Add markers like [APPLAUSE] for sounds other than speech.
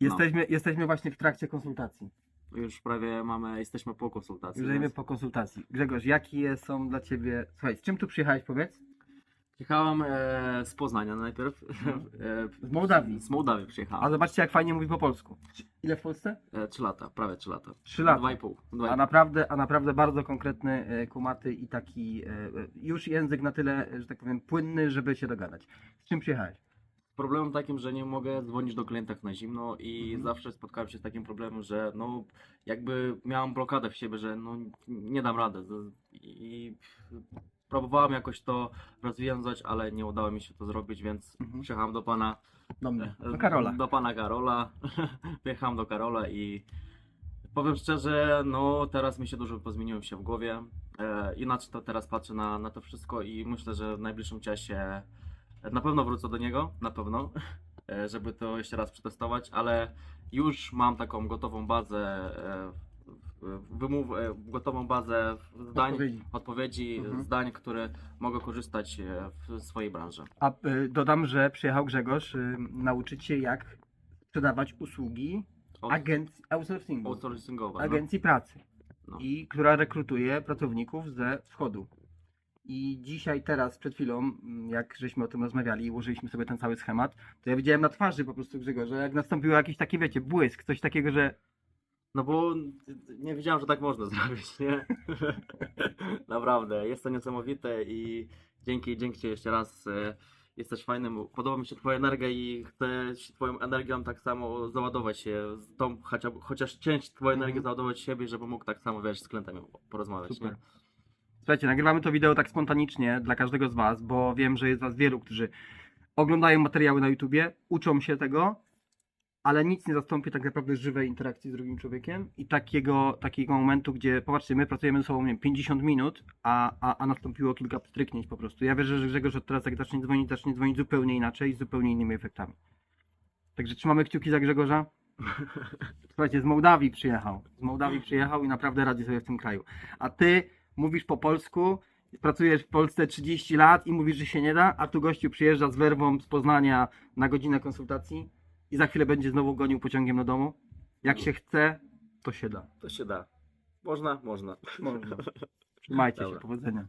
Jesteśmy, jesteśmy właśnie w trakcie konsultacji. Już prawie mamy, jesteśmy po konsultacji. Już jesteśmy więc po konsultacji. Grzegorz, jakie są dla Ciebie... Słuchaj, z czym tu przyjechałeś, powiedz? Jechałem e, z Poznania najpierw. [LAUGHS] E, Z Mołdawii. Z Mołdawii A przyjechałem. zobaczcie, jak fajnie mówi po polsku. Ile w Polsce? E, trzy lata, prawie trzy lata. Trzy lata. Dwa i pół. Dwa i A pół. naprawdę, a naprawdę bardzo konkretny, e, kumaty i taki e, e, już język na tyle, e, że tak powiem, płynny, żeby się dogadać. Z czym przyjechałeś? Problemem takim, że nie mogę dzwonić do klientów na zimno i Mhm. zawsze spotkałem się z takim problemem, że no jakby miałem blokadę w siebie, że no nie dam rady. I próbowałem jakoś to rozwiązać, ale nie udało mi się to zrobić, więc Mhm. przyjechałem do pana Do mnie. e, Do Karola. Do pana Karola. [LAUGHS] Wyjechałem do Karola i powiem szczerze, no teraz mi się dużo pozmieniło się w głowie. E, inaczej to teraz patrzę na, na to wszystko i myślę, że w najbliższym czasie na pewno wrócę do niego, na pewno, [LAUGHS] e, żeby to jeszcze raz przetestować, ale już mam taką gotową bazę e, wymów, e, gotową bazę zdań, Odpowiedzi. odpowiedzi, Mhm. zdań, które mogę korzystać w swojej branży. A dodam, że przyjechał Grzegorz nauczyć się, jak sprzedawać usługi Od- agencji outsourcingowe. no. agencji pracy, No. i która rekrutuje pracowników ze wschodu. I dzisiaj, teraz, przed chwilą, mm, jak żeśmy o tym rozmawiali i ułożyliśmy sobie ten cały schemat, to ja widziałem na twarzy po prostu Grzegorza, jak nastąpił jakiś taki, wiecie, błysk, coś takiego, że No bo nie wiedziałem, że tak można [LAUGHS] zrobić, nie? [LAUGHS] Naprawdę, jest to niesamowite i dzięki, dzięki Ci jeszcze raz. e, Jesteś fajnym, podoba mi się Twoja energia i chcę się Twoją energią tak samo załadować się, z tą, chociaż, chociaż część Twojej Mhm. energii załadować siebie, żeby mógł tak samo, wiesz, z klientami porozmawiać, Super. nie? Słuchajcie, nagrywamy to wideo tak spontanicznie dla każdego z Was, bo wiem, że jest Was wielu, którzy oglądają materiały na YouTubie, uczą się tego, ale nic nie zastąpi tak naprawdę żywej interakcji z drugim człowiekiem i takiego, takiego momentu, gdzie, popatrzcie, my pracujemy ze sobą, nie wiem, 50 minut, a, a, a nastąpiło kilka pstryknięć po prostu. Ja wierzę, że Grzegorz od teraz jak zacznie dzwonić, zacznie dzwonić zupełnie inaczej, z zupełnie innymi efektami. Także trzymamy kciuki za Grzegorza. [LAUGHS] Słuchajcie, z Mołdawii przyjechał. Z Mołdawii przyjechał i naprawdę radzi sobie w tym kraju. A ty mówisz po polsku, pracujesz w Polsce 30 lat i mówisz, że się nie da, a tu gościu przyjeżdża z werwą z Poznania na godzinę konsultacji i za chwilę będzie znowu gonił pociągiem do domu. Jak się chce, to się da. To się da. Można? Można. Można. [LAUGHS] Trzymajcie się, Dobra. powodzenia.